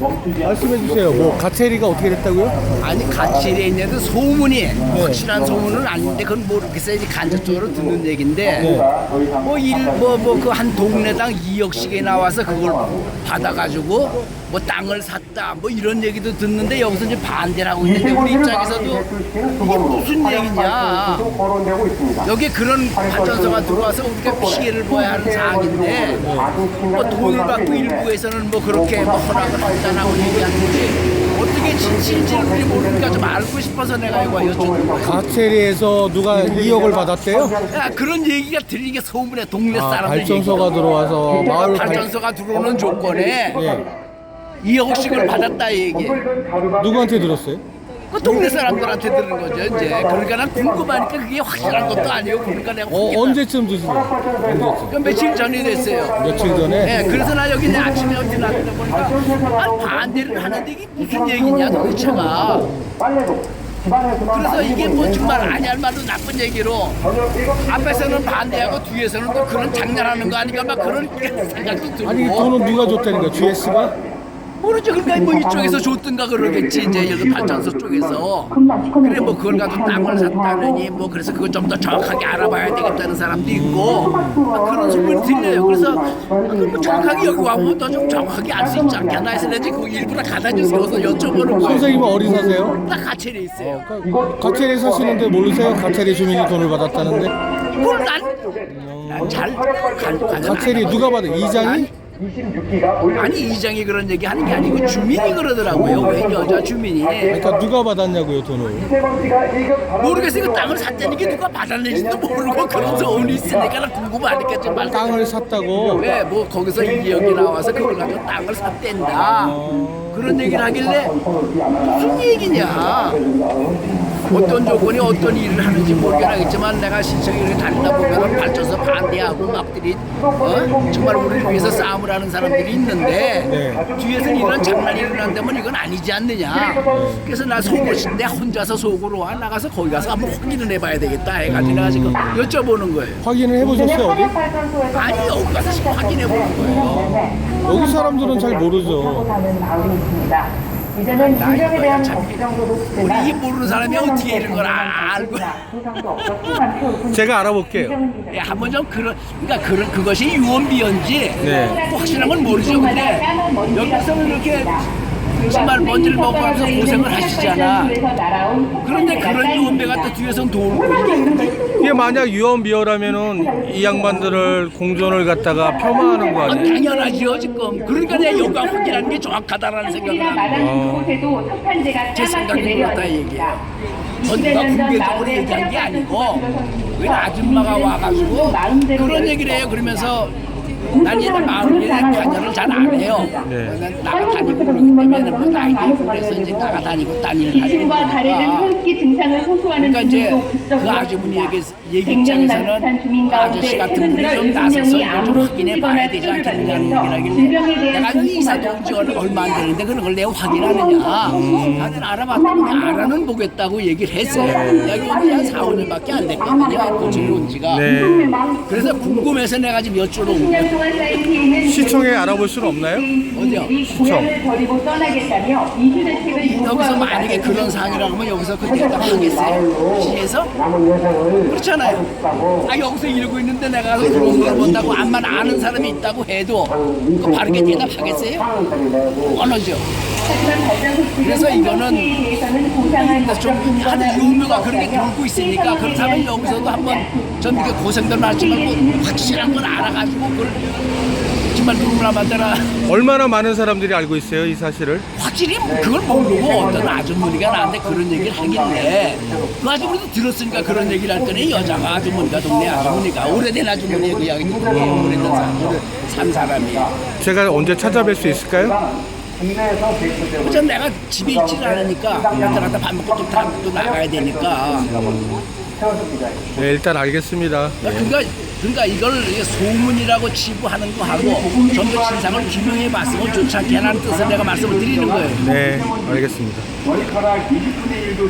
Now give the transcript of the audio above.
말씀해 주세요. 뭐 가채리가 어떻게 됐다고요? 아니 가치에 있는데 소문이 확실한 소문은 아닌데 그건 모르겠어요. 이제 간접적으로 듣는 얘기인데 뭐 일 뭐 뭐 그 한 동네당 2억씩이 나와서 그걸 받아가지고 뭐 땅을 샀다 뭐 이런 얘기도 듣는데 여기서 이제 반대를 하고 있는데 우리 입장에서도 이게 무슨 얘기냐 여기 그런 발전소가 들어와서 우리가 피해를 봐야 하는 사항인데 뭐 돈을 받고 일부에서는 뭐 그렇게 뭐 허락을 한다라고 얘기하는데 어떻게 진실인지를 우리 모르니까 좀 알고 싶어서 내가 이거 여쭤본 거예요. 가채리에서 누가 2억을 받았대요? 야, 그런 얘기가 들리는 게 소문에 동네 아, 사람들 발전소가 들어와서 마을 발... 발전소가 들어오는 조건에 예. 2억씩을 받았다 이 얘기. 누구한테 들었어요? 그 동네 사람들한테 들은 거죠 이제. 그러니까 난 궁금하니까 그게 확실한 것도 아니고 그러니까 내가 어, 언제쯤 드시나요? 언제쯤? 그 며칠 전이 됐어요. 며칠 전에? 네, 그래서 나 여기 내 아침에 어디 나왔다 보니까 아, 반대를 하는데 이게 무슨 얘기냐 도대체가. 그래서 이게 뭐 정말 아니 할 말도 나쁜 얘기로 앞에서는 반대하고 뒤에서는 또 그런 장난하는 거 아닌가 막 그런 생각도 들고 아니 돈은 누가 줬다는 거야? GS가? 모르죠 그러니까 뭐 이쪽에서 줬든가 그러겠지 이제 여기 발전소 쪽에서 그래 뭐 그걸 가지고 땅을 샀다느니 뭐 그래서 그걸 좀 더 정확하게 알아봐야 되겠다는 사람도 있고 막 그런 소문이 들려요 그래서 아, 뭐 정확하게 여기 와보면 더좀 정확하게 알 수 있지 않겠나 해서 내가 지금 일부러 가다 주세워서 여쭤보는 거예요 선생님은 어디 사세요? 나 가채리 있어요 가채리 사시는데 모르세요? 가채리 주민이 돈을 받았다는데? 그걸 난잘 가채리 누가 받아? 이장이? 아니 이장이 그런 얘기 하는 게 아니고 주민이 그러더라고요 왜 여자 주민이 그러니까 누가 받았냐고요 돈을? 모르겠어요. 그 땅을 샀다는 게 누가 받았는지도 모르고 그런 소문이 있으니까 나 궁금하니까 좀 말. 땅을 샀다고? 왜, 뭐 거기서 이 여기 나와서 그걸 가지고 땅을 샀댄다. 그런 얘기를 하길래 무슨 얘기냐. 어떤 조건이 어떤 일을 하는지 모르겠지만 내가 신청이 이렇게 다니다 보면 발전소 반대하고 막들이 어? 정말 우리를 위해서 싸움을 하는 사람들이 있는데 뒤에서 이런 장난이 일어난다면 이건 아니지 않느냐. 그래서 나내 혼자서 속으로 와. 나가서 거기 가서 한번 확인을 해봐야 되겠다. 해가지고 내가 지금 여쭤보는 거예요. 확인을 해보셨어요 어디? 아니 여기 가서 지금 확인해 보는 거예요. 여기 사람들은 잘 모르죠. 이제는 이거야, 대한 참. 걱정도 높습니다. 우리 이 모르는 사람이 어떻게 이런 걸 아- 알고 통만 태우고 제가 알아볼게요. 예, 한번 좀 그런 그러니까 그런 그것이 유언비언지 네. 뭐 확실한 건 모르죠. 근데 여기서 이렇게 정말 먼지를 먹고 하면서 고생을 하시잖아. 그런데 그런 유언배가 또 뒤에서 돌고 이게 이게 만약 유언비어라면은 이 양반들을 공존을 갖다가 폄하하는 거 아, 아니에요? 당연하죠 지금. 그러니까 내가 여가 확인하는 게 정확하다라는 생각을 하는 석탄재가 제 생각이 그렇다 이 얘기예요. 어디가 공개적으로 얘기한 게 아니고 왜 아줌마가 와가지고 그런 얘기를 해요. 그러면서 난 얘는 마을 일에 관여를 잘 안 해요. 난 나가다니고 그러기 때문에 뭐 나이도 있고 그래서 이제 나가다니고 딴 일을 가래는 거니까. 호흡기 증상을 호소하는 그러니까 이제 그 급속으로 아주머니 얘기, 입장에서는 그 아저씨 같은 분이 좀 나서서 이걸 확인해 봐야 되지 않겠느냐는 대한 내가 이사 온지 얼마 안 되는데 그런 걸 내가 확인하느냐. 다들 알아봤다고 알아는 보겠다고 얘기를 했어요. 온지 한 4, 5년밖에 안 됐거든요. 고치를 온 지가. 네. 그래서 궁금해서 내가 지금 여쭈러 온 거예요 10년 동안 쌓인 피해는 시청에 알아볼 수는 없나요? 어디요? 고향을 버리고 떠나겠다며 이주 대책을 여기서 요구하고 만약에. 그런 상황이라고 하면 여기서 그때 다 하겠어요? 시에서? 그렇잖아요. 아 여기서 이러고 있는데 내가 가서 들어오는 걸 본다고 암만 아는 사람이 있다고 해도 그 바르게 대답하겠어요? 뻔하죠. 그래서 이거는 그래서 좀 하는 유무가 그렇게 돌고 있으니까 그렇다면 여기서도 한번 좀 이렇게 고생들 많지 말고 확실한 걸 알아가지고 그걸 정말 누구나 만들어. 얼마나 많은 사람들이 알고 있어요 이 사실을? 확실히 그걸 모르고 어떤 아주머니가 나한테 그런 얘기를 하길래. 그 아주머니도 들었으니까 그런 얘기를 할 거네. 여자가 아주머니가 동네 아주머니가. 오래된 아주머니의 그 이야기 오래된 사람 오래 산 사람이야 제가 언제 찾아뵐 수 있을까요? 그저 내가 집에 있지를 않으니까 갔다 갔다 밥 먹고 또, 다- 또 나가야 되니까 네 일단 알겠습니다. 그러니까 그러니까 이걸 소문이라고 치부하는 거 하고 좀 더 진상을 규명해 봤으면 좋지 않겠냐는 뜻을 내가 말씀을 드리는 거예요 네 알겠습니다. 머리카락 20분의 1도